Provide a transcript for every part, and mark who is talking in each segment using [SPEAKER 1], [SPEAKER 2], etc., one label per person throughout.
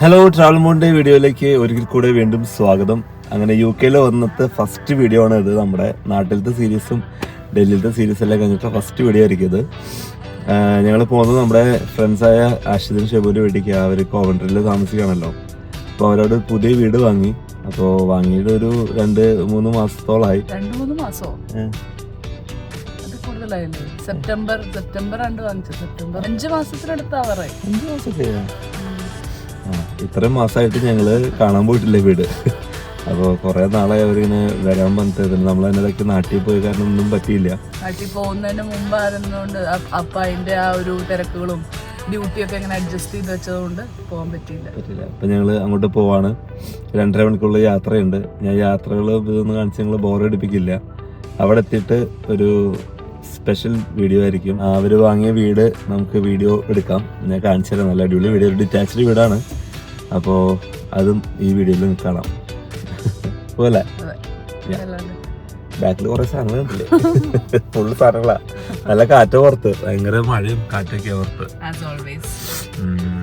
[SPEAKER 1] Hello travel മോണിന്റെ വീഡിയോയിലേക്ക് ഒരിക്കൽ കൂടെ വീണ്ടും സ്വാഗതം. അങ്ങനെ യു കെയിൽ വന്നത്തെ ഫസ്റ്റ് വീഡിയോ ആണ് ഇത് നമ്മുടെ നാട്ടിലത്തെ സീരീസും ഡൽഹിയിലത്തെ സീരീസ് എല്ലാം കഴിഞ്ഞിട്ട് ഫസ്റ്റ് വീഡിയോ ആയിരിക്കും ഇത്. ഞങ്ങൾ പോകുന്നത് നമ്മുടെ ഫ്രണ്ട്സായ ആഷിദിൻ ഷെബുവിന്റെ വീട്ടിലേക്ക്. അവർ കോവൻട്രിയിൽ താമസിക്കുകയാണല്ലോ. അപ്പോൾ അവരോട് പുതിയ വീട് വാങ്ങി. അപ്പോൾ വാങ്ങിയിട്ട് ഒരു രണ്ട് മൂന്ന് മാസത്തോളമായി
[SPEAKER 2] രണ്ട് മൂന്ന് മാസോ?
[SPEAKER 1] ഏ,
[SPEAKER 2] സെപ്റ്റംബർ സെപ്റ്റംബർ രണ്ട് വാങ്ങിച്ചു സെപ്റ്റംബർ അഞ്ച് മാസത്തിനടുത്താ
[SPEAKER 1] അഞ്ച് ആ ഇത്രയും മാസമായിട്ട് ഞങ്ങൾ കാണാൻ പോയിട്ടില്ല വീട്? അപ്പോൾ കുറേ നാളായി അവരിങ്ങനെ വരാൻ പറഞ്ഞത് നമ്മളതിനൊക്കെ നമ്മൾ നാട്ടിൽ പോയി കാരണം ഒന്നും പറ്റിയില്ല.
[SPEAKER 2] നാട്ടിൽ പോകുന്നതിന് മുമ്പ് ആയിരുന്നോണ്ട് അപ്പൊ അതിന്റെ ആ ഒരു തിരക്കുകളും ഡ്യൂട്ടിയൊക്കെ ഇങ്ങനെ അഡ്ജസ്റ്റ് ചെയ്ത് വെച്ചതുകൊണ്ട് പോകാൻ പറ്റിയില്ല.
[SPEAKER 1] പറ്റില്ല ഞങ്ങൾ ഞങ്ങൾ അങ്ങോട്ട് പോവാണ്. രണ്ടര മണിക്കുള്ള യാത്രയുണ്ട്. ഞാൻ യാത്രകൾ ഇതൊന്നും കാണിച്ച് ഞങ്ങൾ ബോറടിപ്പിക്കില്ല അവിടെ എത്തിയിട്ട് ഒരു സ്പെഷ്യൽ വീഡിയോ ആയിരിക്കും. അവർ വാങ്ങിയ വീട് നമുക്ക് വീഡിയോ എടുക്കാം. ഞാൻ കാണിച്ചു തരാം. നല്ല അടിപൊളി വീഡിയോ ഒരു ഡിറ്റാച്ച്ഡ് വീടാണ്. അപ്പോൾ അതും ഈ വീഡിയോയിൽ കാണാം. പോലെ? ബാക്കിൽ കുറെ സാധനങ്ങളുണ്ടല്ലേ ഫുള്ള് സാധനങ്ങളാ. നല്ല കാറ്റ് പുറത്ത്. ഭയങ്കര മഴയും കാറ്റൊക്കെ പുറത്ത്.
[SPEAKER 2] ആസ് ഓൾവേസ്
[SPEAKER 1] ഉം.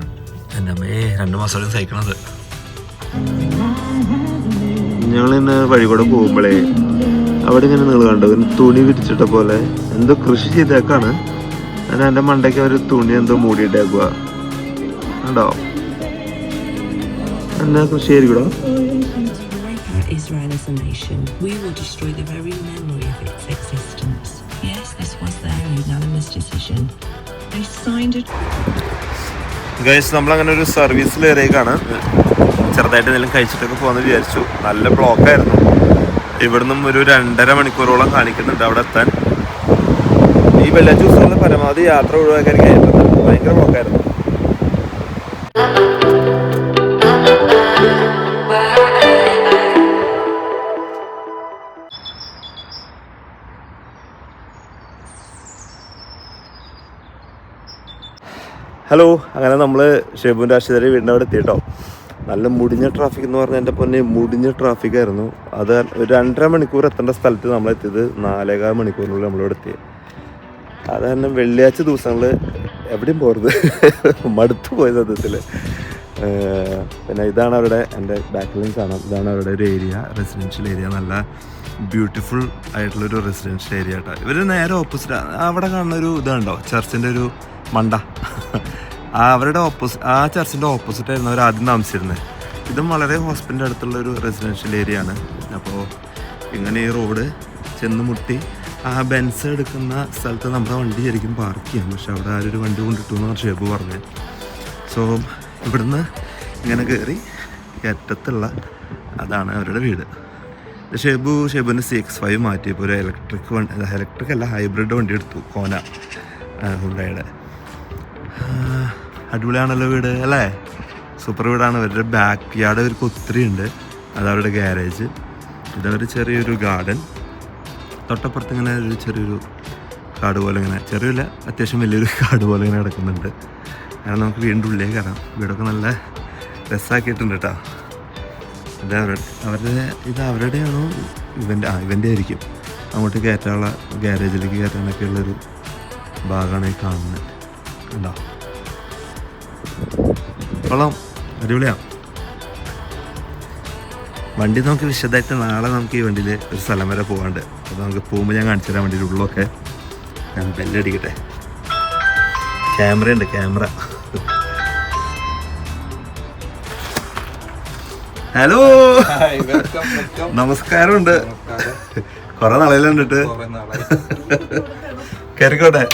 [SPEAKER 1] എന്റെ അമ്മയെ രണ്ടു മാസം സഹിക്കണത്. ഞങ്ങൾ ഇന്ന് വഴി കൂടെ പോകുമ്പോഴേ അവിടെ ഇങ്ങനെ നിങ്ങൾ കണ്ടോ. ഒരു തുണി വിരിച്ചിട്ട പോലെ. എന്തോ കൃഷി ചെയ്തേക്കാണ്. ഞാൻ എന്റെ മണ്ടയ്ക്ക് ഒരു തുണി എന്തോ മൂടിയിട്ടേക്കുക ഉണ്ടോ എന്നാ കൃഷി ആയിരിക്കടോ?
[SPEAKER 3] Break out Israel as a nation, we will destroy the very memory of its existence. Yes, this was their unanimous decision. They signed
[SPEAKER 1] guys നമ്മളങ്ങനെ ഒരു സർവീസിൽ കയറിയേക്കാണ് ചെറുതായിട്ട് എന്തെങ്കിലും കഴിച്ചിട്ടൊക്കെ പോകാന്ന് വിചാരിച്ചു. നല്ല ബ്ലോക്കായിരുന്നു ഇവിടുന്ന് ഒരു രണ്ടര മണിക്കൂറോളം കാണിക്കുന്നുണ്ട് അവിടെ എത്താൻ. ഈ വെള്ളിയാഴ്ച ദിവസങ്ങളിൽ പരമാവധി യാത്ര ഒഴിവാക്കാൻ കയറ്റുന്നത് ഭയങ്കര ബ്ലോക്കായിരുന്നു ഹലോ അങ്ങനെ നമ്മൾ ഷെബുൻ രാശിധരി വീടിന്റെ അവിടെ എത്തിയിട്ടോ. നല്ല മുടിഞ്ഞ ട്രാഫിക് എന്ന് പറഞ്ഞാൽ എന്റെ പൊന്നെ മുടിഞ്ഞ ട്രാഫിക് ആയിരുന്നു. അത് ഒരു രണ്ടര മണിക്കൂർ എത്തേണ്ട സ്ഥലത്ത് നമ്മൾ എത്തിയത്. നാലേകാൽ മണിക്കൂറിനുള്ളിൽ നമ്മളിവിടെ എത്തി. അത് കാരണം വെള്ളിയാഴ്ച ദിവസങ്ങളിൽ എവിടെയും പോരുത് മടുത്തു പോയ സത്യത്തിൽ പിന്നെ ഇതാണ് അവരുടെ എന്റെ ബാക്കിലും കാണാം. ഇതാണ് അവരുടെ ഒരു ഏരിയ റെസിഡൻഷ്യൽ ഏരിയ നല്ല ബ്യൂട്ടിഫുൾ ആയിട്ടുള്ളൊരു റെസിഡൻഷ്യൽ ഏരിയ കേട്ടോ ഇവർ നേരെ ഓപ്പോസിറ്റ് അവിടെ കാണുന്ന ഒരു ഇതുണ്ടോ? ചർച്ചിന്റെ ഒരു മണ്ട. അവരുടെ ഓപ്പോസിറ്റ് ആ ചർച്ചിന്റെ ഓപ്പോസിറ്റ് ആയിരുന്നു അവർ ആദ്യം താമസിച്ചിരുന്നത്. ഇതും വളരെ ഹോസ്പിറ്റലിന്റെ അടുത്തുള്ള ഒരു റെസിഡൻഷ്യൽ ഏരിയ ആണ്. അപ്പോൾ ഇങ്ങനെ ഈ റോഡ് ചെന്ന് മുട്ടി ആ ബെൻസ് എടുക്കുന്ന സ്ഥലത്ത് നമ്മുടെ വണ്ടി ശരിക്കും പാർക്ക് ചെയ്യാം. പക്ഷെ അവിടെ ആരൊരു വണ്ടി കൊണ്ടിട്ടു എന്ന് ഷേബ് പറഞ്ഞു സോ ഇവിടുന്ന് ഇങ്ങനെ കയറി ഏറ്റത്തുള്ള അതാണ് അവരുടെ വീട്. ഷേബു ഷെബു ഷെബുവിന് സി എക്സ് ഫൈവ് മാറ്റിയപ്പോൾ ഒരു ഇലക്ട്രിക് വണ്ടി ഇലക്ട്രിക് അല്ല ഹൈബ്രിഡ് വണ്ടി എടുത്തു. കോന ഹുണ്ടയുടെ അടിപൊളിയാണല്ലോ വീട് അല്ലേ? സൂപ്പർ വീടാണ്. അവരുടെ ബാക്ക് യാർഡ് അവർക്ക് ഒത്തിരി ഉണ്ട്. അത് അവരുടെ ഗ്യാരേജ് ഇതവർ ചെറിയൊരു ഗാർഡൻ തൊട്ടപ്പുറത്ത് ഇങ്ങനെ ഒരു ചെറിയൊരു കാട് പോലെ ഇങ്ങനെ ചെറിയല്ല അത്യാവശ്യം വലിയൊരു കാട് പോലെ ഇങ്ങനെ കിടക്കുന്നുണ്ട്. അങ്ങനെ നമുക്ക് വീണ്ടും ഉള്ളിലേക്ക് കയറാം. വീടൊക്കെ നല്ല രസമാക്കിയിട്ടുണ്ട് കേട്ടോ. ഇത് അവരുടെ അവരുടെ ഇത് അവരുടെയാണോ? ഇവന്റെ ആ ഇവന്റെ ആയിരിക്കും. അങ്ങോട്ട് കയറ്റാനുള്ള ഗ്യാരേജിലേക്ക് കയറ്റാനൊക്കെ ഉള്ളൊരു ഭാഗമാണ് ഈ കാണുന്നത്. ഉണ്ടോ കൊള്ളാം. അടിപൊളിയാ. വണ്ടി നമുക്ക് വിശദമായിട്ട് നാളെ നമുക്ക് ഈ വണ്ടിയിൽ ഒരു സ്ഥലം വരെ പോകാണ്ട് അപ്പോൾ നമുക്ക് പോകുമ്പോൾ ഞാൻ കാണിച്ചു തരാം വണ്ടിയുടെ ഉള്ളൊക്കെ ഞാൻ ബെല്ലടിക്കട്ടെ. ക്യാമറ. ഉണ്ട് ക്യാമറ ഹലോ നമസ്കാരമുണ്ട്. കൊറേ നാളെല്ലാം കണ്ടിട്ട്? കയറിക്കോട്ടെ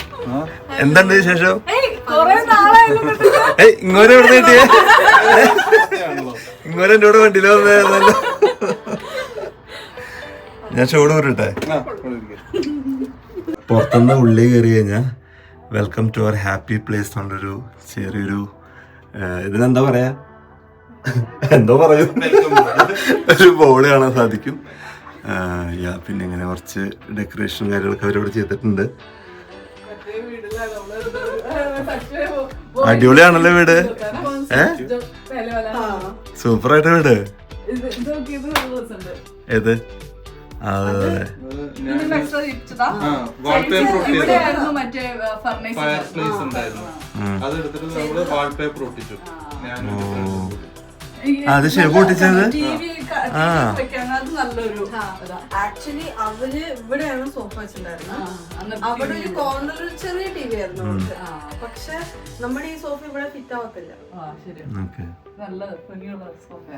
[SPEAKER 1] എന്തുണ്ട് വിശേഷം? ഏയ് ഇങ്ങോട്ട് എവിടെ കിട്ടിയേ? ഇങ്ങോട്ട് എന്റെ കൂടെ വണ്ടിയിലോ വന്നല്ലോ ഞാൻ ചൂട് പറയട്ടെ പുറത്തുനിന്ന് ഉള്ളിൽ കയറി കഴിഞ്ഞാൽ welcome to our happy place എന്നുള്ളൊരു ചെറിയൊരു ഇതിനെന്താ പറയാ? എന്തോ പറയൂ. ഒരു ബോൾ കാണാൻ സാധിക്കും. യാ, പിന്നെ ഇങ്ങനെ കുറച്ച് ഡെക്കറേഷൻ കാര്യങ്ങളൊക്കെ അവരിവിടെ ചെയ്തിട്ടുണ്ട്. അടിപൊളിയാണല്ലോ വീട്? ഏ? സൂപ്പറായിട്ട് വീട്. ഏത്? ആ, അതെ അതെ
[SPEAKER 2] ഇതിന് extra ചെയ്യിപ്പിച്ചതാ?
[SPEAKER 4] ആ വാൾപേപ്പർ
[SPEAKER 2] മറ്റേ ഫർണൈസ്
[SPEAKER 4] പ്ലേസ് ഉണ്ടായിരുന്നു. നമ്മൾ വാൾപേപ്പർ ഒട്ടിച്ചു ഞാൻ
[SPEAKER 1] അത് ഷെബ് പൊട്ടിച്ചത്? ആ.
[SPEAKER 2] അത് നല്ലൊരു ഇതാ.
[SPEAKER 5] ആക്ച്വലി അവർ ഇവിടെയാണ് സോഫ വെച്ചിട്ടുണ്ടായിരുന്നത്. അവിടെ ഒരു കോർണറിൽ ചെറിയ ടി വി ആയിരുന്നു പക്ഷെ നമ്മുടെ ഈ സോഫ ഇവിടെ ഫിറ്റ് ആവത്തില്ല.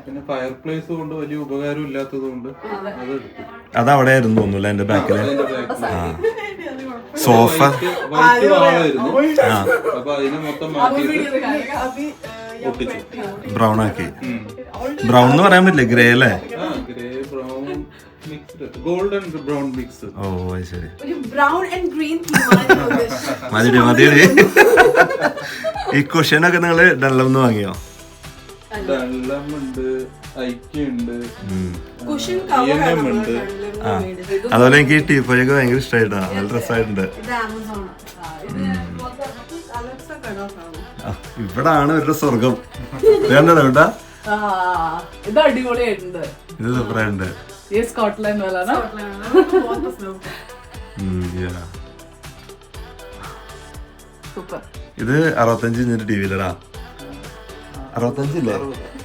[SPEAKER 4] പിന്നെ ഫയർ പ്ലേസ് കൊണ്ട് വലിയ ഉപകാരം ഇല്ലാത്തത് കൊണ്ട് അത്. എടുത്തു.
[SPEAKER 1] അത് അവിടെ ആയിരുന്നു തോന്നുന്നു എന്റെ ആ സോഫ.
[SPEAKER 4] വൈറ്റ് അപ്പൊ അതിനെ മൊത്തം
[SPEAKER 5] അഭി
[SPEAKER 4] ഒട്ടിച്ചു
[SPEAKER 1] ബ്രൗൺ ആക്കി ബ്രൗൺ എന്ന് പറയാൻ പറ്റില്ല? ഗ്രേ അല്ലേ?
[SPEAKER 4] Grey brown mixed. Golden brown mix
[SPEAKER 1] ഓ ശരി.
[SPEAKER 5] ഒരു ബ്രൗൺ ആൻഡ് ഗ്രീൻ തീമാണ്
[SPEAKER 1] മതി മതി ഈ ക്വസ്റ്റ്യൻ ഒക്കെ നിങ്ങൾ ഡെല്ലം വാങ്ങിയോ
[SPEAKER 4] ഡെല്ലം ഉണ്ട്. ഉണ്ട്
[SPEAKER 1] അതുപോലെ എനിക്ക് ഈ ടീപ്പോയൊക്കെ ഭയങ്കര ഇഷ്ടമായിട്ടാ നല്ല രസമായിട്ടുണ്ട്. ഇവിടാണ് ഇവരുടെ സ്വർഗം. വേണ്ട കേട്ടാ
[SPEAKER 2] ഇത് അടിപൊളിയായിട്ടുണ്ട്.
[SPEAKER 1] ഇത് സൂപ്പറായിട്ടുണ്ട്.
[SPEAKER 2] ഈ സ്കോട്ട്ലാൻഡ് സൂപ്പർ.
[SPEAKER 1] ഇത് അറുപത്തഞ്ച് ഇഞ്ചിന്റെ ടി വിയിലടാ അറുപത്തഞ്ചില്ലേ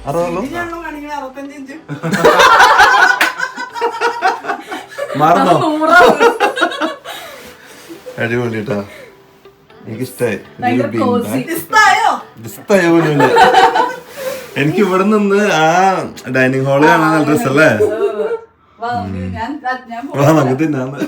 [SPEAKER 1] അറുപതല്ലോ മാറുന്നോ? അടിപൊളി കേട്ടാ എനിക്കിഷ്ടായി
[SPEAKER 5] ഇഷ്ടായ?
[SPEAKER 1] എനിക്ക് ഇവിടെ നിന്ന് ആ ഡൈനിങ് ഹാൾ കാണാൻ നല്ല രസല്ലേ
[SPEAKER 2] വാ ഞാൻ ഞാൻ
[SPEAKER 1] വാ നമുക്ക് തിന്നാന്ന്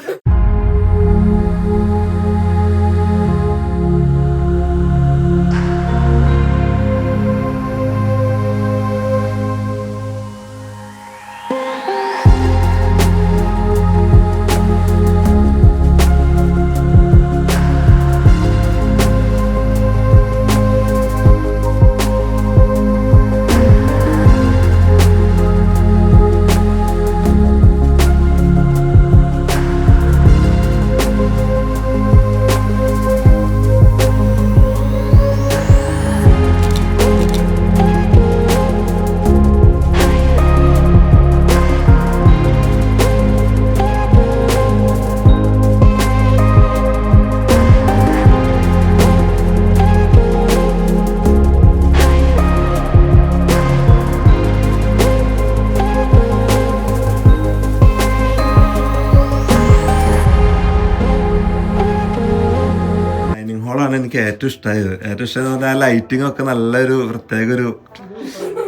[SPEAKER 1] ഏറ്റവും ഇഷ്ടമായത് ഏറ്റവും ഇഷ്ടം എന്ന് പറഞ്ഞാൽ ലൈറ്റിംഗ് ഒക്കെ നല്ലൊരു പ്രത്യേക ഒരു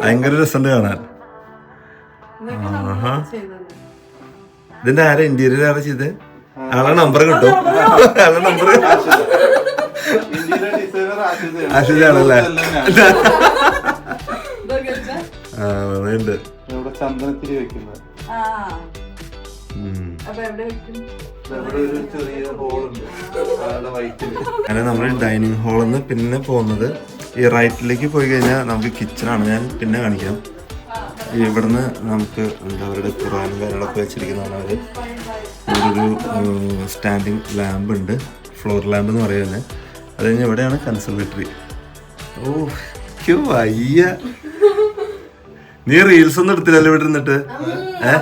[SPEAKER 1] ഭയങ്കര രസമുണ്ട് കാണാൻ. ആഹാ. ഇതിന്റെ ആരാ ഇന്റീരിയർ ആരാ ചെയ്ത്? ആളെ നമ്പർ കിട്ടും. ആളെ നമ്പർ
[SPEAKER 2] വെച്ചാ?
[SPEAKER 1] ആ നന്നായിട്ടുണ്ട്
[SPEAKER 4] ചന്ദനത്തിരി വെക്കുന്നത്.
[SPEAKER 1] അങ്ങനെ നമ്മൾ ഡൈനിങ് ഹാളിൽ നിന്ന് പിന്നെ പോകുന്നത് ഈ റൈറ്റിലേക്ക് പോയി കഴിഞ്ഞാൽ നമുക്ക് കിച്ചണാണ് ഞാൻ പിന്നെ കാണിക്കാം. ഇവിടുന്ന് നമുക്ക് എന്താ അവരുടെ ഖുറാനും കാര്യങ്ങളൊക്കെ വെച്ചിരിക്കുന്നതാണ് അവർ ഒരു സ്റ്റാൻഡിങ് ലാമ്പ് ഉണ്ട്. ഫ്ലോർ ലാമ്പ് എന്ന് പറയുന്നത്. അത് കഴിഞ്ഞ് ഇവിടെയാണ് കൺസർവേറ്ററി ഓ ക്യൂ വയ്യ. നീ റീൽസ് ഒന്നും എടുത്തില്ലല്ലോ ഇവിടെ ഇരുന്നിട്ട്? ഏഹ്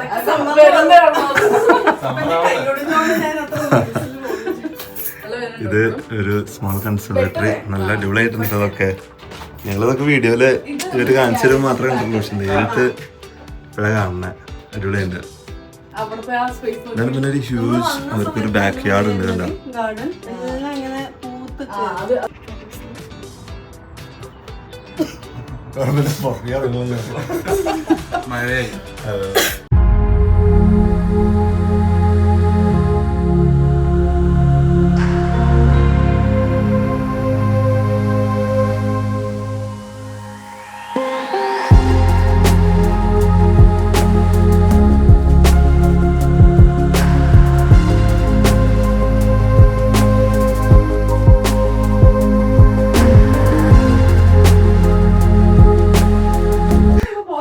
[SPEAKER 1] ഇത് ഒരു സ്മോൾ കൺസർവേറ്ററി നല്ല അടിപൊളിയായിട്ടുണ്ട് അതൊക്കെ. ഞങ്ങളിതൊക്കെ വീഡിയോയിൽ ഇവർ കാണിച്ചു മാത്രമേ കണ്ടുള്ളൂ പക്ഷെ നേരിട്ട് ഇവിടെ കാണുന്ന. അടിപൊളിയുണ്ട് എന്നാലും പിന്നെ ഒരു ഹ്യൂജ് അവർക്കൊരു ബാക്ക് യാർഡ് ഉണ്ട് കണ്ടോ?
[SPEAKER 5] ഗാർഡൻ എല്ലാം ഇങ്ങനെ പൂത്ത്
[SPEAKER 2] അത്
[SPEAKER 4] മഴയായി.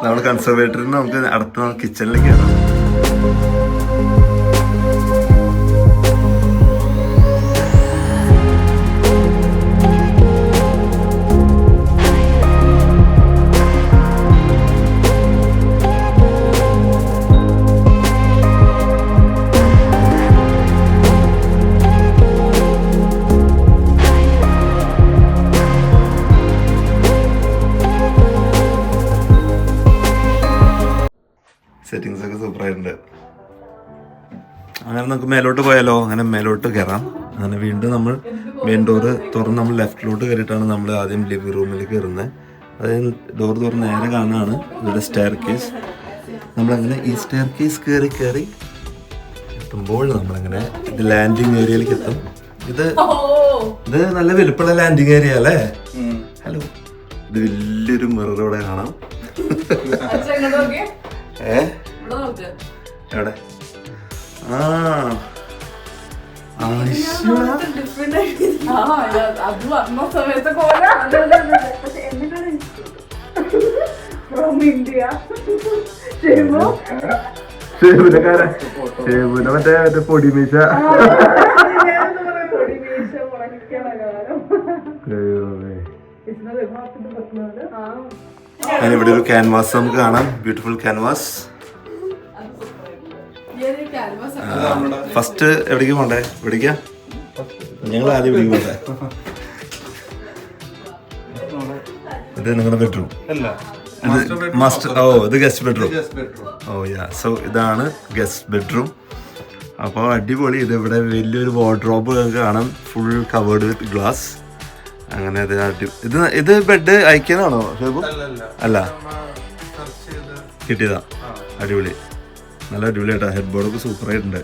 [SPEAKER 1] നമ്മൾ കൺസർവേറ്ററിന് നമുക്ക് അടുത്ത കിച്ചണിലേക്ക് കയറാം ആയിട്ടുണ്ട്. അങ്ങനെ നമുക്ക് മേലോട്ട് പോയാലോ? അങ്ങനെ മേലോട്ട് കയറാം അങ്ങനെ വീണ്ടും നമ്മൾ മെയിൻ ഡോറ് തുറന്ന് നമ്മൾ ലെഫ്റ്റിലോട്ട് കയറിയിട്ടാണ് നമ്മൾ ആദ്യം ലിവിംഗ് റൂമിൽ കയറുന്നത് അതായത് ഡോർ തുറന്ന് നേരെ കാണാണ് ഇവിടെ സ്റ്റെയർ കേസ് നമ്മളങ്ങനെ ഈ സ്റ്റെയർ കേസ് കയറി കയറി എത്തുമ്പോൾ നമ്മളങ്ങനെ ഇത് ലാൻഡിങ് ഏരിയയിലേക്ക് എത്തും. ഇത് ഇത് നല്ല വലുപ്പമുള്ള ലാൻഡിങ് ഏരിയ അല്ലേ? ഹലോ ഇത് വലിയൊരു മിററോടെ കാണാം. ഏ? എവിടെ? ആ. മറ്റേ മറ്റേ പൊടിമീശ. ഇവിടെ ഒരു ക്യാൻവാസ് നമുക്ക് കാണാം. ബ്യൂട്ടിഫുൾ ക്യാൻവാസ് ഫസ്റ്റ് എവിടേക്ക് പോണ്ടേ? എവിടേക്കാ? ഞങ്ങൾ ആദ്യം എവിടേക്ക് പോണ്ടേ? ഇത് നിങ്ങളുടെ ബെഡ്റൂം മാസ്റ്റർ ഓ ഇത് ഗസ്റ്റ് ബെഡ്റൂം ഓ യാ സോ ഇതാണ് ഗസ്റ്റ് ബെഡ്റൂം അപ്പോൾ അടിപൊളി. ഇത് ഇവിടെ വലിയൊരു വാർഡ്രോബ് കാണാം. ഫുൾ കവേർഡ് വിത്ത് ഗ്ലാസ് അങ്ങനെ ഇത് അടി ഇത് ഇത് ബെഡ് അയക്കുന്നതാണോ
[SPEAKER 4] അല്ലല്ല.
[SPEAKER 1] അല്ല. കിട്ടിയതാ. അടിപൊളി. നല്ല അടിപൊളി കേട്ടോ ഹെഡ് ബോർഡൊക്കെ സൂപ്പർ ആയിട്ടുണ്ട്.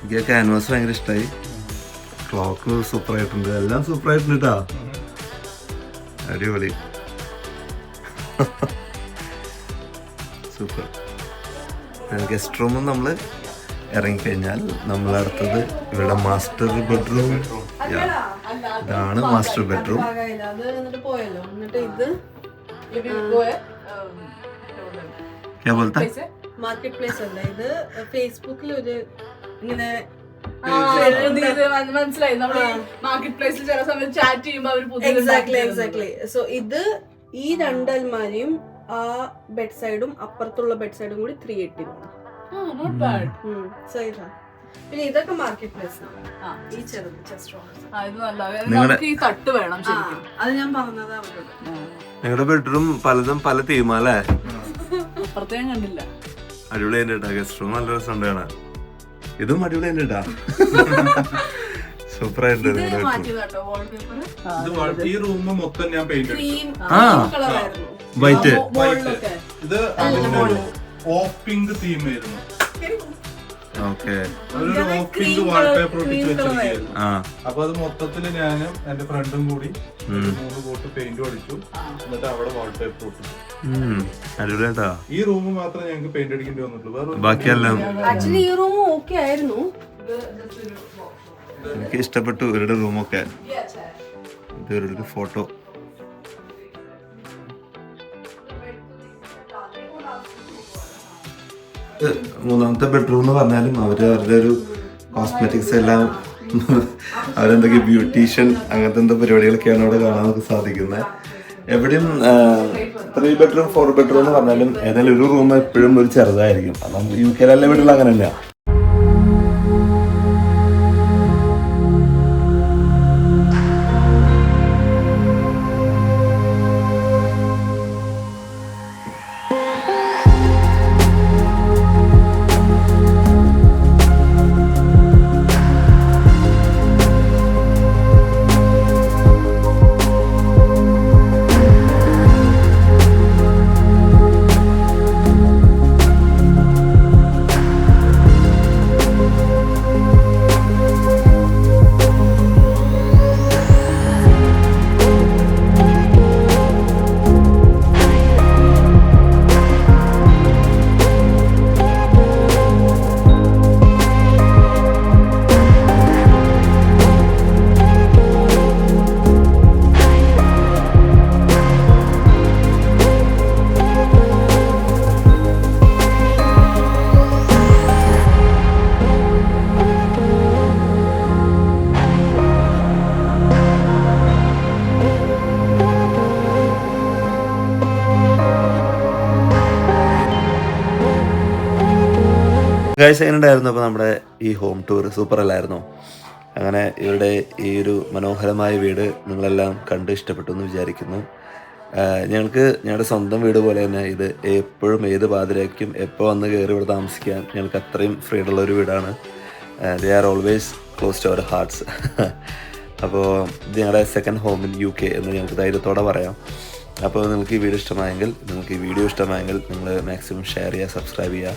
[SPEAKER 1] എനിക്ക് ക്യാൻവാസ് ഭയങ്കര ഇഷ്ടമായി ക്ലോക്ക് സൂപ്പർ ആയിട്ടുണ്ട്. എല്ലാം സൂപ്പർ ആയിട്ടുണ്ട് കേട്ടാ അടിപൊളി. സൂപ്പർ ഗസ്റ്റ് റൂമിൽ നമ്മൾ ഇറങ്ങിക്കഴിഞ്ഞാൽ നമ്മൾ അടുത്തത് ഇവിടെ മാസ്റ്റർ ബെഡ്റൂം ഇതാണ് മാസ്റ്റർ ബെഡ്റൂം
[SPEAKER 5] പോയല്ലോ. എന്നിട്ട് ഇത്
[SPEAKER 1] क्या बोलता
[SPEAKER 5] മാർക്കറ്റ് പ്ലേസ് അല്ല ഇത് ഫേസ്ബുക്കിൽ ഒരു ഇങ്ങനെ
[SPEAKER 2] മനസ്സിലായി നമ്മള് മാർക്കറ്റ് പ്ലേസിൽ ചില സമയത്ത് ചാറ്റ് ചെയ്യുമ്പോ അവര് പുതിയ
[SPEAKER 5] എക്സാക്ട്ലി എക്സാക്ട്ലി സോ ഇത് ഈ രണ്ട് അൽമാരിയും ആ ബെഡ് സൈഡും അപ്പുറത്തുള്ള ബെഡ് സൈഡും കൂടി three eighty
[SPEAKER 2] not bad
[SPEAKER 5] so ഇതാ പിന്നെ ഇതൊക്കെ മാർക്കറ്റ് പ്ലേസ്
[SPEAKER 2] ആ.
[SPEAKER 5] ഈ ചെറുത് ചെസ്റ്റ്
[SPEAKER 2] ആ, ഇത് നല്ല
[SPEAKER 1] നിങ്ങടെ-
[SPEAKER 2] നമുക്ക് ഈ തട്ട് വേണം ശരിക്കും
[SPEAKER 5] അത് ഞാൻ പറഞ്ഞത് അവരോട്
[SPEAKER 1] നിങ്ങളുടെ ബെഡ്റൂം പലതും പല തീമാ അല്ലേ
[SPEAKER 2] അപ്പുറത്തെ ഞാൻ കണ്ടില്ല.
[SPEAKER 1] അടിപൊളി തന്നെ കേട്ടോ ഗസ്റ്റ് റൂം നല്ല രസം കാണാൻ. ഇതും അടിപൊളി തന്നെ കേട്ടാ.
[SPEAKER 4] വാൾ- ഈ റൂം മൊത്തം ഞാൻ പെയിന്റ്
[SPEAKER 5] ക്രീം
[SPEAKER 1] ആ.
[SPEAKER 5] കളറായിരുന്നു
[SPEAKER 1] വൈറ്റ്
[SPEAKER 4] ഇത് ഓഫ് പിങ്ക് തീം ആയിരുന്നു.
[SPEAKER 1] ഓക്കെ.
[SPEAKER 4] അപ്പൊ അത് മൊത്തത്തിൽ ഞാനും എന്റെ ഫ്രണ്ടും കൂടി ഒരു മൂന്ന് കോട്ട് പെയിന്റ് അടിച്ചു. എന്നിട്ട് അവിടെ വാൾപേപ്പർ ഒട്ടിച്ചു.
[SPEAKER 1] ഉം, അടിപൊളി
[SPEAKER 4] ഈ റൂം മാത്രമേ ഞങ്ങൾക്ക് പെയിന്റ് അടിക്കേണ്ടി വന്നിട്ടുള്ളൂ.
[SPEAKER 1] ബാക്കിയെല്ലാം
[SPEAKER 5] ആക്ച്വലി ഈ റൂം ഓക്കെ ആയിരുന്നു.
[SPEAKER 1] എനിക്ക് ഇഷ്ടപ്പെട്ടു ഇവരുടെ റൂമൊക്കെ ഇത് ഇവരുടെ ഫോട്ടോ മൂന്നാമത്തെ ബെഡ്റൂം എന്ന് പറഞ്ഞാലും അവർ അവരുടെ ഒരു കോസ്മെറ്റിക്സ് എല്ലാം അവരെന്തൊക്കെ ബ്യൂട്ടീഷ്യൻ അങ്ങനത്തെ എന്തോ പരിപാടികളൊക്കെയാണ് അവിടെ കാണാൻ നമുക്ക് സാധിക്കുന്നത്. എവിടെയും ത്രീ ബെഡ്റൂം ഫോർ ബെഡ്റൂം എന്ന് പറഞ്ഞാലും ഏതായാലും ഒരു റൂം എപ്പോഴും ഒരു ചെറുതായിരിക്കും. അപ്പം യു കെയിലെല്ലാം വീട്ടിൽ അങ്ങനെ തന്നെയാണ് ഗൈസ് എങ്ങനെ ഉണ്ടായിരുന്നു? അപ്പോൾ നമ്മുടെ ഈ ഹോം ടൂർ സൂപ്പർ അല്ലായിരുന്നു? അങ്ങനെ ഇവരുടെ ഈ ഒരു മനോഹരമായ വീട് നിങ്ങളെല്ലാം കണ്ട് ഇഷ്ടപ്പെട്ടു എന്ന് വിചാരിക്കുന്നു. ഞങ്ങൾക്ക് ഞങ്ങളുടെ സ്വന്തം വീട് പോലെ തന്നെ ഇത് എപ്പോഴും ഏത് പാതിരയ്ക്കും എപ്പോൾ വന്ന് കയറി ഇവിടെ താമസിക്കാൻ ഞങ്ങൾക്ക് അത്രയും ഫ്രീഡം ഉള്ള ഒരു വീടാണ്. They are always close to our hearts അപ്പോൾ ഇത് ഞങ്ങളുടെ second home in U K എന്ന് ഞങ്ങൾക്ക് ധൈര്യത്തോടെ പറയാം. അപ്പോൾ നിങ്ങൾക്ക് ഈ വീഡിയോ ഇഷ്ടമായെങ്കിൽ നിങ്ങൾക്ക് ഈ വീഡിയോ ഇഷ്ടമായെങ്കിൽ നിങ്ങൾ മാക്സിമം ഷെയർ ചെയ്യുക സബ്സ്ക്രൈബ് ചെയ്യുക.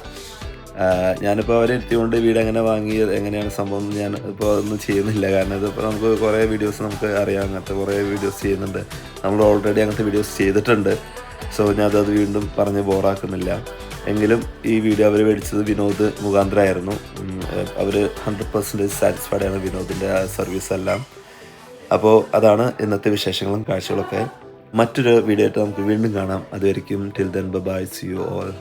[SPEAKER 1] ഞാനിപ്പോൾ അവരെ എത്തിക്കൊണ്ട് വീട് എങ്ങനെ വാങ്ങി എങ്ങനെയാണ് സംഭവം ഞാൻ ഇപ്പോൾ ഒന്നും ചെയ്യുന്നില്ല. കാരണം ഇതിപ്പോൾ നമുക്ക് കുറേ വീഡിയോസ് നമുക്ക് അറിയാം. അങ്ങനത്തെ കുറേ വീഡിയോസ് ചെയ്യുന്നുണ്ട്. നമ്മൾ ഓൾറെഡി അങ്ങനത്തെ വീഡിയോസ് ചെയ്തിട്ടുണ്ട്. സോ ഞാൻ അത് വീണ്ടും പറഞ്ഞ് ബോറാക്കുന്നില്ല എങ്കിലും ഈ വീഡിയോ അവർ മേടിച്ചത് വിനോദ് മുഖാന്തരമായിരുന്നു അവർ ഹൺഡ്രഡ് പെർസെന്റേജ് സാറ്റിസ്ഫൈഡ് ആണ് വിനോദിന്റെ സർവീസ് എല്ലാം. അപ്പോൾ അതാണ് ഇന്നത്തെ വിശേഷങ്ങളും കാഴ്ചകളൊക്കെ. മറ്റൊരു വീഡിയോ ആയിട്ട് നമുക്ക് വീണ്ടും കാണാം. അതുവരെയും till then bye see you all